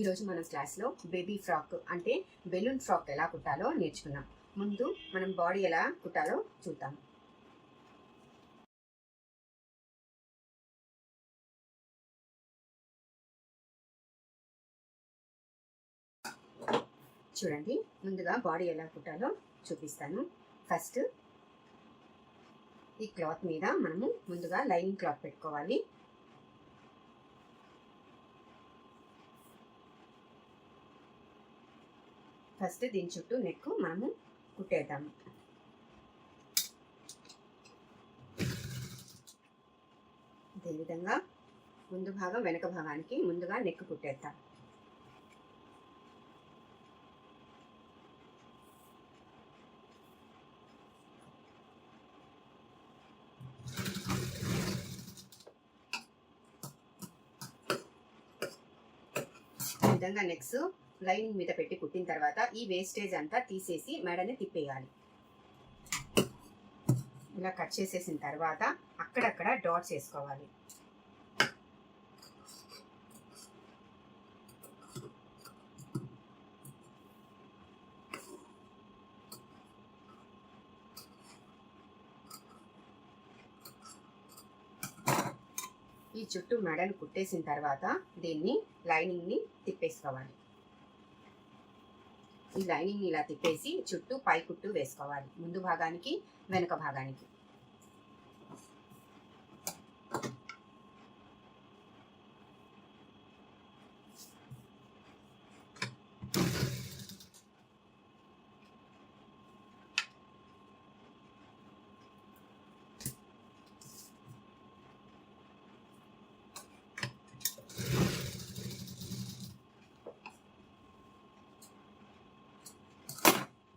ఈరోజు మనం క్లాస్లో బేబీ ఫ్రాక్ అంటే బెలూన్ ఫ్రాక్ ఎలా కుట్టాలో నేర్చుకున్నాం. ముందు మనం బాడీ ఎలా కుట్టాలో చూద్దాం. చూడండి ముందుగా బాడీ ఎలా కుట్టాలో చూపిస్తాను. ఫస్ట్ ఈ క్లాత్ మీద మనము ముందుగా లైనింగ్ క్లాత్ పెట్టుకోవాలి. ఫస్ట్ దీని చుట్టూ నెక్ మనము కుట్టేద్దాము. అదేవిధంగా ముందు భాగం వెనక భాగానికి ముందుగా నెక్ కుట్టేద్దాం. ఈ విధంగా నెక్స్ట్ లైనింగ్ మీద పెట్టి కుట్టిన తర్వాత ఈ వేస్టేజ్ అంతా తీసేసి మెడని తిప్పేయాలి. ఇలా కట్ చేసేసిన తర్వాత అక్కడక్కడ డాట్స్ వేసుకోవాలి. ఈ చుట్టూ మెడను కుట్టేసిన తర్వాత దీన్ని లైనింగ్ని తిప్పేసుకోవాలి. ఈ లైనింగ్ ఇలా తిప్పేసి చుట్టూ పై కుట్టు వేసుకోవాలి. ముందు భాగానికి వెనుక భాగానికి.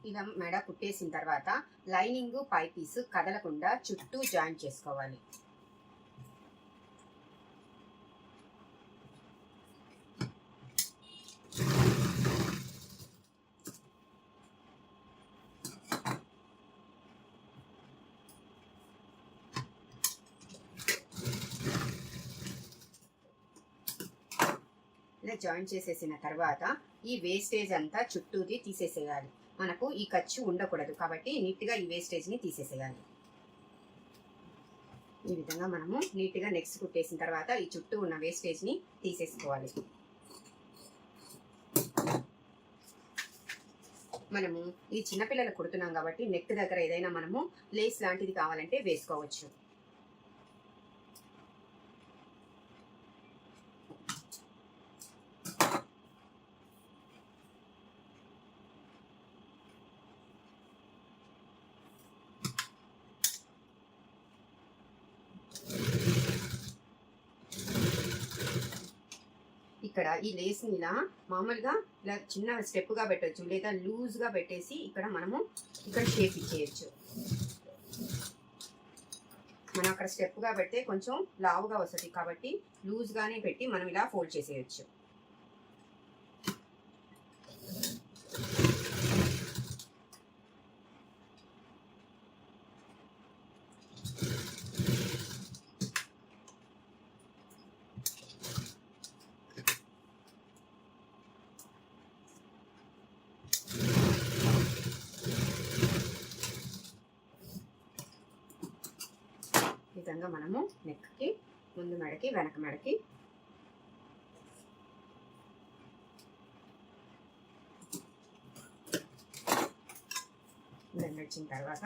ఇలా మెడ కుట్టేసిన తర్వాత లైనింగ్ పై పీస్ కదలకుండా చుట్టూ జాయిన్ చేసుకోవాలి. ఇలా జాయిన్ చేసేసిన తర్వాత ఈ వేస్టేజ్ అంతా చుట్టూది తీసేసేయాలి. మనకు ఈ ఖర్చు ఉండకూడదు. కాబట్టి నీట్గా ఈ వేస్టేజ్ని తీసేసేయాలి. ఈ విధంగా మనము నీట్గా నెక్స్ట్ కుట్టేసిన తర్వాత ఈ చుట్టూ ఉన్న వేస్టేజ్ని తీసేసుకోవాలి. మనము ఈ చిన్నపిల్లలు కుడుతున్నాం కాబట్టి నెక్ దగ్గర ఏదైనా మనము లేస్ లాంటిది కావాలంటే వేసుకోవచ్చు ఇక్కడ ఈ లేస్ని ఇలా మామూలుగా ఇలా చిన్న స్టెప్గా పెట్టచ్చు. లేదా లూజ్గా పెట్టేసి ఇక్కడ మనము ఇక్కడ షేప్ ఇచ్చేయచ్చు. మనం అక్కడ స్టెప్గా పెడితే కొంచెం లావుగా వస్తుంది కాబట్టి లూజ్గానే పెట్టి మనం ఇలా ఫోల్డ్ చేసేయచ్చు ఈ విధంగా మనము నెక్కి ముందు మెడకి వెనక మెడకి. రెండు వచ్చిన తర్వాత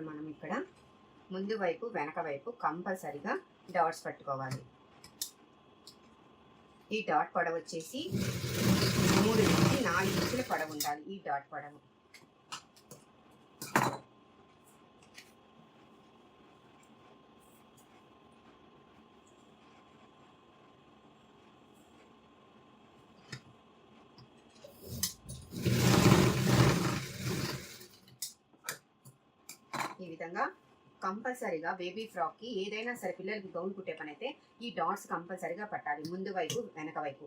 ఇప్పుడు మనం ఇక్కడ ముందు వైపు వెనక వైపు కంపల్సరిగా డాట్స్ పట్టుకోవాలి. ఈ డాట్ పొడవు వచ్చేసి మూడు నుంచి నాలుగు ఇంచుల పొడవు ఉండాలి. ఈ డాట్ పొడవు విధంగా కంపల్సరీగా బేబీ ఫ్రాక్కి ఏదైనా సరే పిల్లలకి గౌన్ కుట్టే పని అయితే ఈ డాట్స్ కంపల్సరీగా పట్టాలి. ముందు వైపు వెనక వైపు.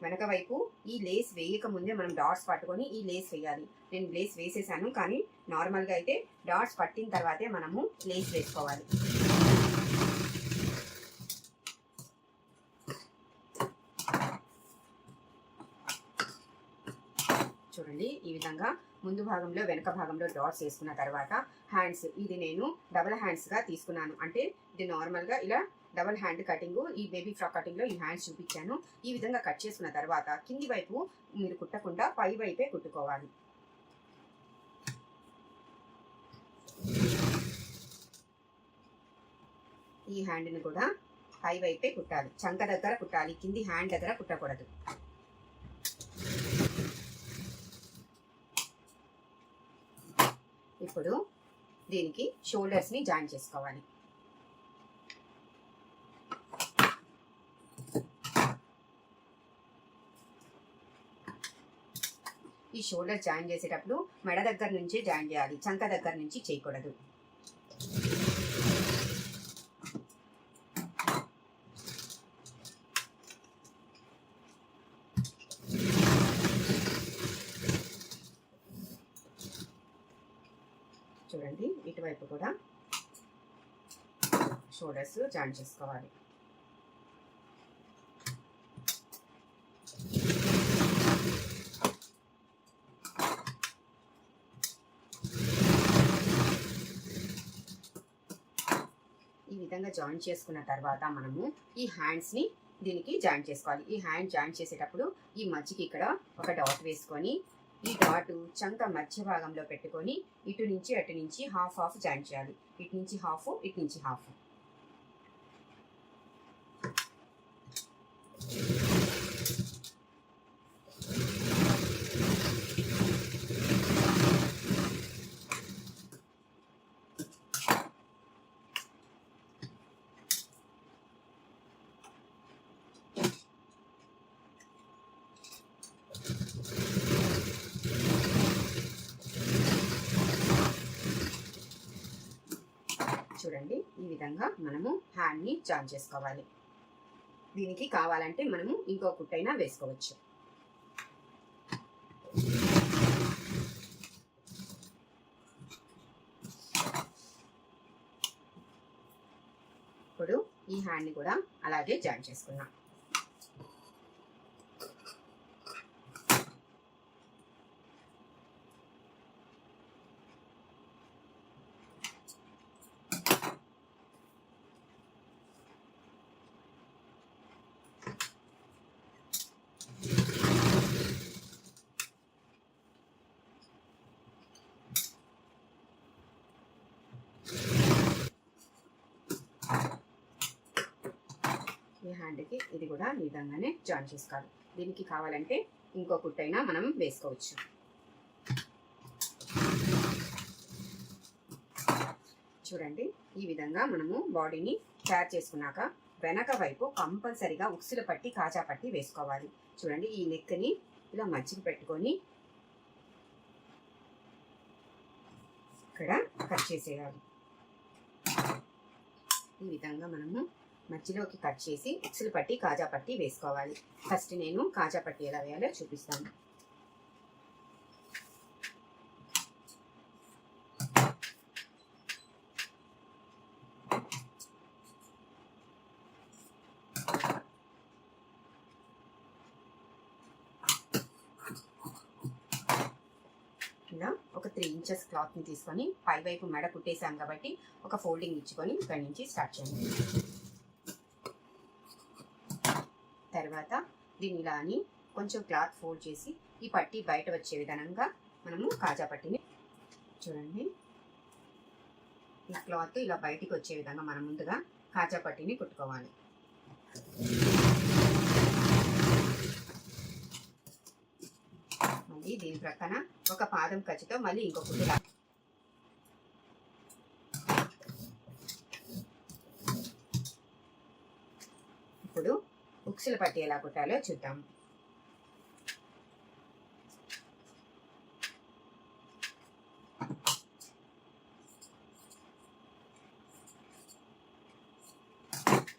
వెనక వైపు ఈ లేస్ వేయక ముందే మనం డాట్స్ పట్టుకొని ఈ లేస్ వేయాలి. నేను లేస్ వేసేసాను కానీ నార్మల్గా అయితే డాట్స్ పట్టిన తర్వాతే మనము లేస్ వేసుకోవాలి. చూడండి ఈ విధంగా ముందు భాగంలో వెనక భాగంలో డాట్స్ వేసుకున్న తర్వాత హ్యాండ్స్ ఇది నేను డబల్ హ్యాండ్స్గా తీసుకున్నాను. అంటే ఇది నార్మల్గా ఇలా డబల్ హ్యాండ్ కటింగ్ ఈ బేబీ ఫ్రాక్ కటింగ్లో ఈ హ్యాండ్స్ చూపించాను. ఈ విధంగా కట్ చేసుకున్న తర్వాత కింది వైపు మీరు కుట్టకుండా పై వైపే కుట్టుకోవాలి. ఈ హ్యాండ్ని కూడా పై వైపే కుట్టాలి. చంక దగ్గర కుట్టాలి. కింది హ్యాండ్ దగ్గర కుట్టకూడదు. ఇప్పుడు దీనికి షోల్డర్స్ని జాయిన్ చేసుకోవాలి. ఈ షోల్డర్ జాయిన్ చేసేటప్పుడు మెడ దగ్గర నుంచి జాయిన్ చేయాలి. చంక దగ్గర నుంచి చేయకూడదు. చూడండి ఇటువైపు కూడా షోల్డర్స్ జాయిన్ చేసుకోవాలి. ఈ విధంగా జాయిన్ చేసుకున్న తర్వాత మనము ఈ హ్యాండ్స్ని దీనికి జాయిన్ చేసుకోవాలి. ఈ హ్యాండ్ జాయిన్ చేసేటప్పుడు ఈ మధ్యకి ఇక్కడ ఒక డాట్ వేసుకొని ఈ డాటు చంక మధ్య భాగంలో పెట్టుకొని ఇటు నుంచి అటు నుంచి హాఫ్ హాఫ్ జాయిన్ చేయాలి. ఇటు నుంచి హాఫ్ ఇటు నుంచి హాఫ్. చూడండి. ఈ విధంగా మనము హ్యాండ్ని జాయిన్ చేసుకోవాలి. దీనికి కావాలంటే మనము ఇంకో కుట్టైనా వేసుకోవచ్చు. ఇప్పుడు ఈ హ్యాండ్ని కూడా అలాగే జాయిన్ చేసుకున్నాం ఈ హ్యాండ్కి ఇది కూడా ఈ విధంగానే జాయిన్ చేసుకోవాలి. దీనికి కావాలంటే ఇంకో కుట్టైనా మనం వేసుకోవచ్చు. చూడండి ఈ విధంగా మనము బాడీని తయారు చేసుకున్నాక వెనక వైపు కంపల్సరిగా ఉక్సులు పట్టి కాజా పట్టి వేసుకోవాలి. చూడండి ఈ నెక్ని ఇలా మజ్జిగ పెట్టుకొని ఇక్కడ కట్ చేసేయాలి. ఈ విధంగా మనము మధ్యలోకి కట్ చేసి ఉక్సులు పట్టి కాజా పట్టి వేసుకోవాలి. ఫస్ట్ నేను కాజా పట్టి ఎలా వేయాలో చూపిస్తాను. ఇలా ఒక త్రీ ఇంచెస్ క్లాత్ని తీసుకొని పైవైపు మెడ కుట్టేసాం కాబట్టి ఒక ఫోల్డింగ్ ఇచ్చుకొని ఇక్కడి నుంచి స్టార్ట్ చేయండి. తర్వాత దీన్ని ఇలా అని కొంచెం క్లాత్ ఫోల్డ్ చేసి ఈ పట్టి బయట వచ్చే విధంగా మనము కాజా పట్టిని చూడండి. ఈ క్లాత్ ఇలా బయటికి వచ్చే విధంగా మనం ముందుగా కాజా పట్టిని కుట్టుకోవాలి. మళ్ళీ దీని ప్రక్కన ఒక పాదం ఖర్చుతో మళ్ళీ ఇంకో కుట్టు ఇప్పుడు ఉక్సుల పట్టి ఎలా కుట్టాలో చూద్దాం.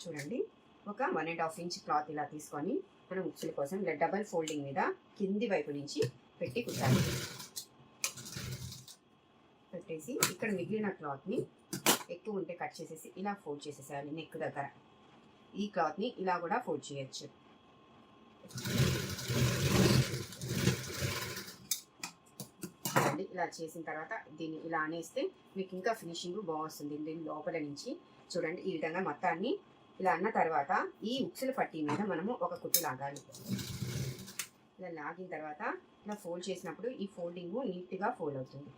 చూడండి. ఒక one and half inch cloth ఇలా తీసుకొని మనం ఉక్సుల కోసం ఇలా డబల్ ఫోల్డింగ్ మీద కింది వైపు నుంచి పెట్టి కుట్టాలి. పెట్టేసి ఇక్కడ మిగిలిన క్లాత్ని ఎక్కువ ఉంటే కట్ చేసేసి ఇలా ఫోల్డ్ చేసేసేయాలి నెక్ దగ్గర. ఈ క్లాత్ని ఇలా కూడా ఫోల్డ్ చేయొచ్చు. ఇలా చేసిన తర్వాత దీన్ని ఇలా అనేస్తే మీకు ఇంకా ఫినిషింగ్ బాగుంటుంది దీని లోపల నుంచి చూడండి ఈ విధంగా మొత్తాన్ని ఇలా అన్న తర్వాత ఈ ఉక్సుల పట్టీ మీద మనము ఒక కుట్టు లాగాలి. ఇలా లాగిన తర్వాత ఇలా ఫోల్డ్ చేసినప్పుడు ఈ ఫోల్డింగ్ నీట్గా ఫోల్డ్ అవుతుంది.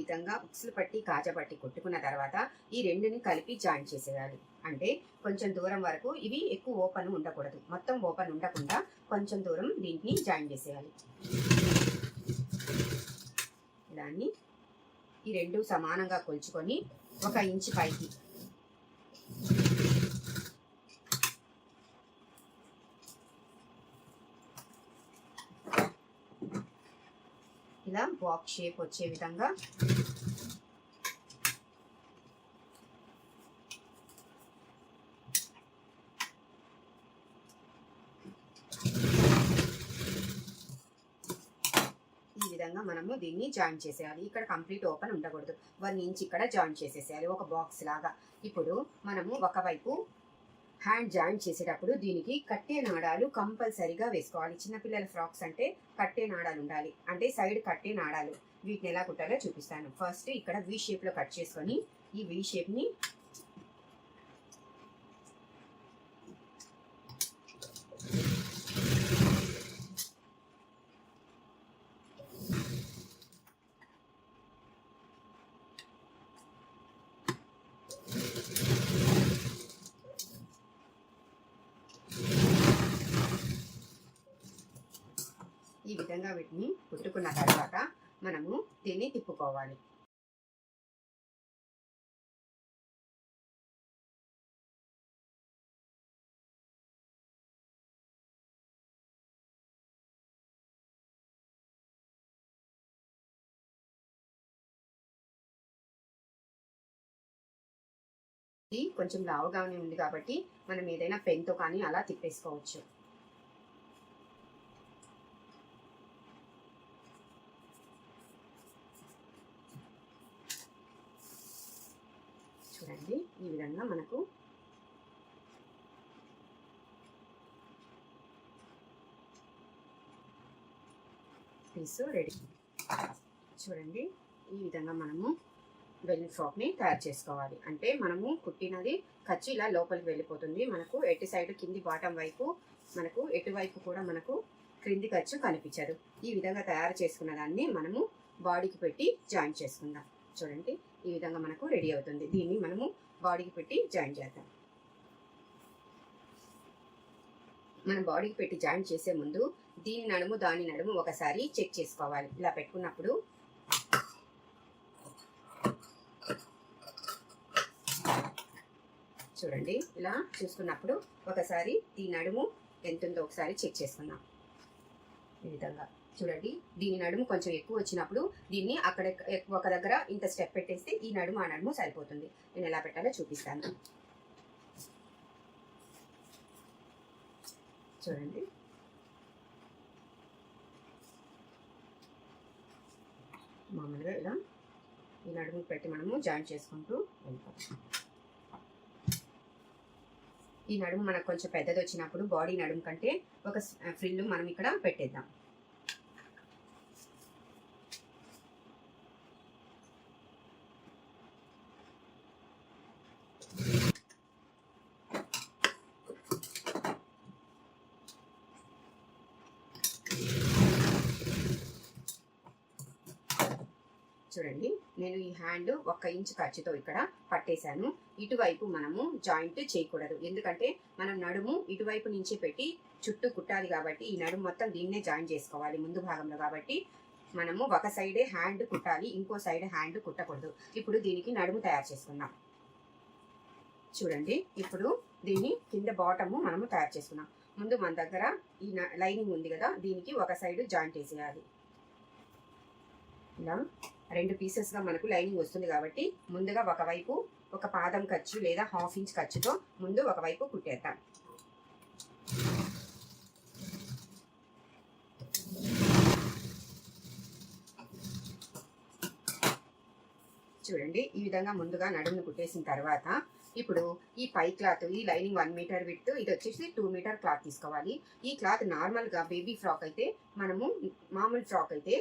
విధంగా ఉక్సులు పట్టి కాజా పట్టి కొట్టుకున్న తర్వాత ఈ రెండుని కలిపి జాయిన్ చేసేయాలి. అంటే కొంచెం దూరం వరకు ఇవి ఎక్కువ ఓపెన్ ఉండకూడదు. మొత్తం ఓపెన్ ఉండకుండా కొంచెం దూరం దీంట్ని జాయిన్ చేసేయాలి. దాన్ని ఈ రెండు సమానంగా కొలుచుకొని ఒక ఇంచు పైకి కింద బాక్స్ షేప్ వచ్చే విధంగా. ఈ విధంగా మనము దీన్ని జాయిన్ చేసేయాలి. ఇక్కడ కంప్లీట్ ఓపెన్ ఉండకూడదు. వన్ ఇంచ్ ఇక్కడ జాయిన్ చేసేసేయాలి. ఒక బాక్స్ లాగా. ఇప్పుడు మనము ఒకవైపు హ్యాండ్ జాయిన్ చేసేటప్పుడు దీనికి కట్టే నాడాలు కంపల్సరీగా వేసుకోవాలి. చిన్నపిల్లల ఫ్రాక్స్ అంటే కట్టే నాడాలు ఉండాలి. అంటే సైడ్ కట్టే నాడాలు. వీటిని ఎలా కుట్టాలో చూపిస్తాను. ఫస్ట్ ఇక్కడ వి షేప్లో కట్ చేసుకొని ఈ వి షేప్ని ఈ విధంగా వీటిని కుట్టుకున్న తర్వాత మనము దీన్ని తిప్పుకోవాలి. ఇది కొంచెం లావుగానే ఉంది కాబట్టి మనం ఏదైనా పెన్తో కానీ అలా తిప్పేసుకోవచ్చు. చూడండి. ఈ విధంగా మనకు పీస్ రెడీ. చూడండి. ఈ విధంగా మనము బెల్ ఫ్రాక్ని తయారు చేసుకోవాలి. అంటే మనము కుట్టినది ఖర్చు ఇలా లోపలికి వెళ్ళిపోతుంది. మనకు ఎటు సైడ్ కింది బాటం వైపు మనకు ఎటువైపు కూడా మనకు క్రింది ఖర్చు కనిపించదు. ఈ విధంగా తయారు చేసుకున్న దాన్ని మనము బాడీకి పెట్టి జాయిన్ చేసుకుందాం. చూడండి. ఈ విధంగా మనకు రెడీ అవుతుంది. దీన్ని మనము బాడీకి పెట్టి జాయిన్ చేద్దాం. మనం బాడీకి పెట్టి జాయిన్ చేసే ముందు దీని నడుము దాని నడుము ఒకసారి చెక్ చేసుకోవాలి. ఇలా పెట్టుకున్నప్పుడు చూడండి ఇలా చూసుకున్నప్పుడు ఒకసారి దీని నడుము ఎంత ఉందో ఒకసారి చెక్ చేసుకుందాం. ఈ విధంగా. చూడండి దీని నడుము కొంచెం ఎక్కువ వచ్చినప్పుడు దీన్ని అక్కడ ఒక దగ్గర ఇంత స్టెప్ పెట్టేస్తే ఈ నడుము ఆ నడుము సరిపోతుంది. నేను ఎలా పెట్టాలో చూపిస్తాను. చూడండి. మామూలుగా ఇలా ఈ నడుము పెట్టి మనము జాయిన్ చేసుకుంటూ వెళ్తాం. ఈ నడుము మనకు కొంచెం పెద్దది వచ్చినప్పుడు బాడీ నడుము కంటే ఒక ఫ్రిల్ మనం ఇక్కడ పెట్టేద్దాం. చూడండి. నేను ఈ హ్యాండ్ ఒక్క ఇంచ్ ఖర్చుతో ఇక్కడ పట్టేశాను. ఇటువైపు మనము జాయింట్ చేయకూడదు. ఎందుకంటే మనం నడుము ఇటువైపు నుంచి పెట్టి చుట్టూ కుట్టాలి కాబట్టి ఈ నడుము మొత్తం దీన్నే జాయిన్ చేసుకోవాలి ముందు భాగంలో కాబట్టి మనము ఒక సైడే హ్యాండ్ కుట్టాలి ఇంకో సైడ్ హ్యాండ్ కుట్టకూడదు. ఇప్పుడు దీనికి నడుము తయారు చేసుకుందాం. చూడండి. ఇప్పుడు దీన్ని కింద బాటము మనము తయారు చేసుకున్నాం ముందు మన దగ్గర ఈ లైనింగ్ ఉంది కదా దీనికి ఒక సైడ్ జాయింట్ వేసేయాలి. ఇలా. రెండు పీసెస్గా మనకు లైనింగ్ వస్తుంది కాబట్టి ముందుగా ఒకవైపు ఒక పాదం ఖర్చు లేదా హాఫ్ ఇంచ్ ఖర్చుతో ముందు ఒకవైపు కుట్టేద్దాం. చూడండి ఈ విధంగా ముందుగా నడుమును కుట్టేసిన తర్వాత ఇప్పుడు ఈ పై క్లాత్ ఈ లైనింగ్ వన్ మీటర్ విత్ ఇది వచ్చేసి టూ మీటర్ క్లాత్ తీసుకోవాలి. ఈ క్లాత్ నార్మల్గా బేబీ ఫ్రాక్ అయితే మనము మామూలు ఫ్రాక్ అయితే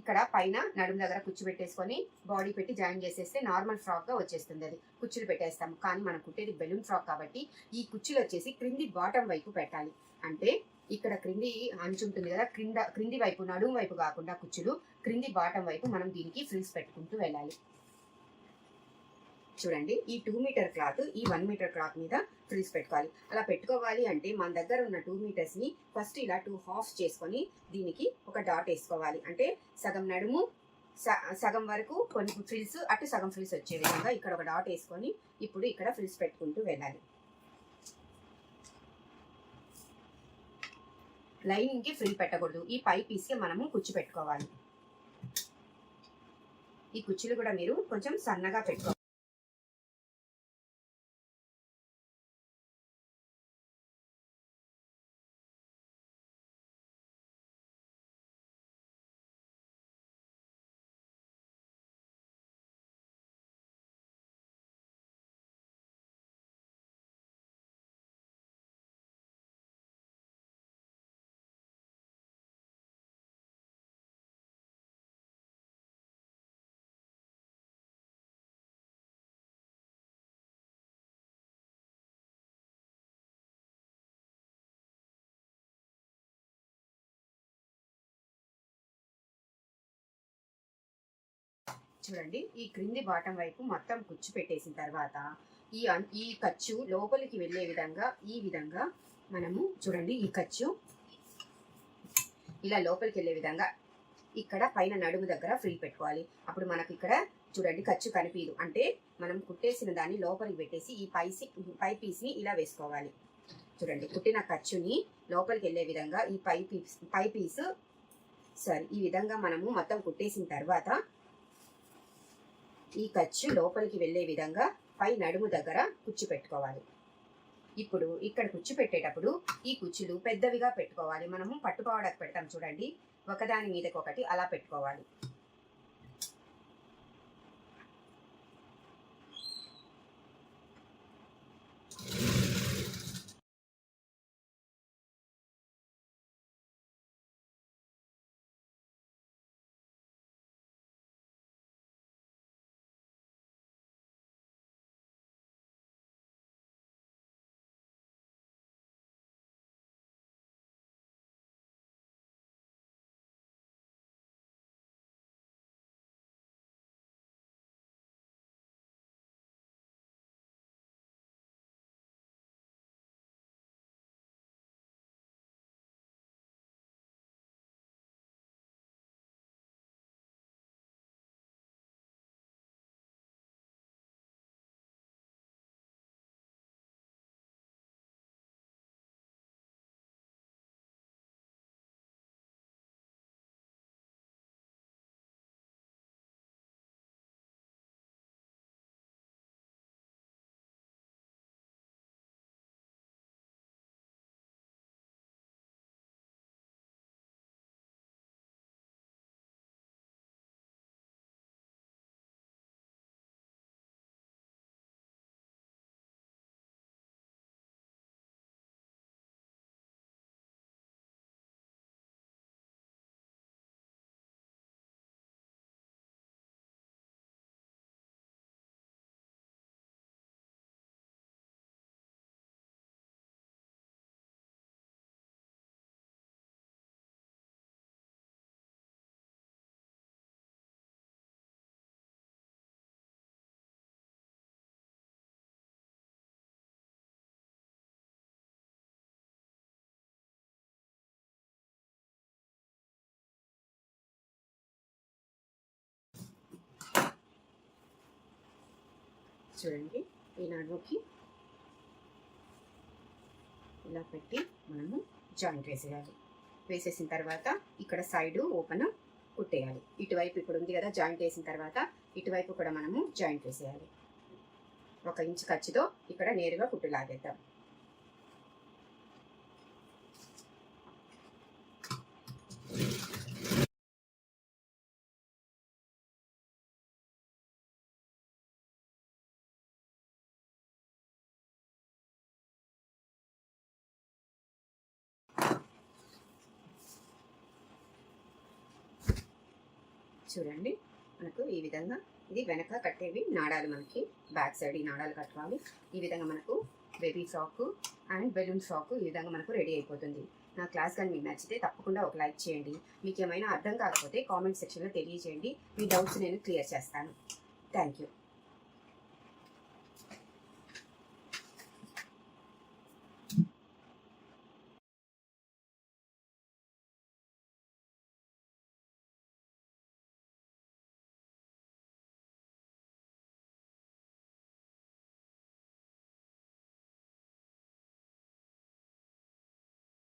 ఇక్కడ పైన నడుము దగ్గర కుచ్చు పెట్టేసుకొని బాడీ పెట్టి జాయిన్ చేసేస్తే నార్మల్ ఫ్రాక్గా వచ్చేస్తుంది అది. కుచ్చులు పెట్టేస్తాము. కానీ మనం కుట్టేది బెలూన్ ఫ్రాక్ కాబట్టి ఈ కుచ్చులు వచ్చేసి క్రింది బాటం వైపు పెట్టాలి. అంటే ఇక్కడ క్రింది అంచు ఉంటుంది కదా క్రింద క్రింది వైపు నడుము వైపు కాకుండా కుచ్చులు క్రింది బాటం వైపు మనం దీనికి ఫ్రిల్స్ పెట్టుకుంటూ వెళ్ళాలి. చూడండి ఈ టూ మీటర్ క్లాత్ ఈ వన్ మీటర్ క్లాత్ మీద ఫ్రిల్స్ పెట్టుకోవాలి. అలా పెట్టుకోవాలి అంటే మన దగ్గర ఉన్న టూ మీటర్స్ని ఫస్ట్ ఇలా టూ హాఫ్ చేసుకొని దీనికి ఒక డాట్ వేసుకోవాలి. అంటే సగం నడుము స- సగం వరకు కొన్ని ఫ్రిల్స్ అటు సగం ఫ్రిల్స్ వచ్చే విధంగా ఇక్కడ ఒక డాట్ వేసుకొని ఇప్పుడు ఇక్కడ ఫ్రిల్స్ పెట్టుకుంటూ వెళ్ళాలి. లైనింగ్కి ఫ్రిల్ పెట్టకూడదు. ఈ పై పీస్కి మనము కుచ్చు పెట్టుకోవాలి. ఈ కుచ్చులు కూడా మీరు కొంచెం సన్నగా పెట్టుకోవాలి. చూడండి ఈ క్రింది బాటం వైపు మొత్తం కుచ్చు పెట్టేసిన తర్వాత ఈ ఈ ఖర్చు లోపలికి వెళ్ళే విధంగా ఈ విధంగా మనము చూడండి ఈ ఖర్చు ఇలా లోపలికి వెళ్ళే విధంగా ఇక్కడ పైన నడుము దగ్గర ఫ్రీ పెట్టుకోవాలి. అప్పుడు మనకు ఇక్కడ చూడండి ఖర్చు కనిపించదు. అంటే మనం కుట్టేసిన దాన్ని లోపలికి పెట్టేసి ఈ పైసి పై పీస్ని ఇలా వేసుకోవాలి. చూడండి కుట్టిన ఖర్చుని లోపలికి వెళ్ళే విధంగా ఈ పై పీస్ పై పీస్ సారీ ఈ విధంగా మనము మొత్తం కుట్టేసిన తర్వాత ఈ ఖర్చు లోపలికి వెళ్ళే విధంగా పై నడుము దగ్గర కుచ్చు పెట్టుకోవాలి. ఇప్పుడు ఇక్కడ కుచ్చు పెట్టేటప్పుడు ఈ కుచ్చులు పెద్దవిగా పెట్టుకోవాలి. మనము పట్టుకోవడానికి పెడతాం చూడండి. ఒకదాని మీదకి ఒకటి అలా పెట్టుకోవాలి. చూడండి ఈ నడుముకి ఇలా పెట్టి మనము జాయింట్ వేసేయాలి. వేసేసిన తర్వాత ఇక్కడ సైడ్ ఓపెన్ కుట్టేయాలి. ఇటువైపు ఇప్పుడు ఉంది కదా జాయింట్ వేసిన తర్వాత ఇటువైపు కూడా మనము జాయింట్ వేసేయాలి. ఒక ఇంచు ఖర్చుతో ఇక్కడ నేరుగా కుట్టు లాగేద్దాం. చూడండి. మనకు ఈ విధంగా ఇది వెనక కట్టేవి నాడాలు మనకి. బ్యాక్ సైడ్ ఈ నాడాలు కట్టుకోవాలి. ఈ విధంగా మనకు baby frock and balloon frock ఈ విధంగా మనకు రెడీ అయిపోతుంది. నా క్లాస్ కానీ మీకు నచ్చితే తప్పకుండా ఒక లైక్ చేయండి. మీకు ఏమైనా అర్థం కాకపోతే కామెంట్ సెక్షన్లో తెలియజేయండి. మీ డౌట్స్ నేను క్లియర్ చేస్తాను. Thank you.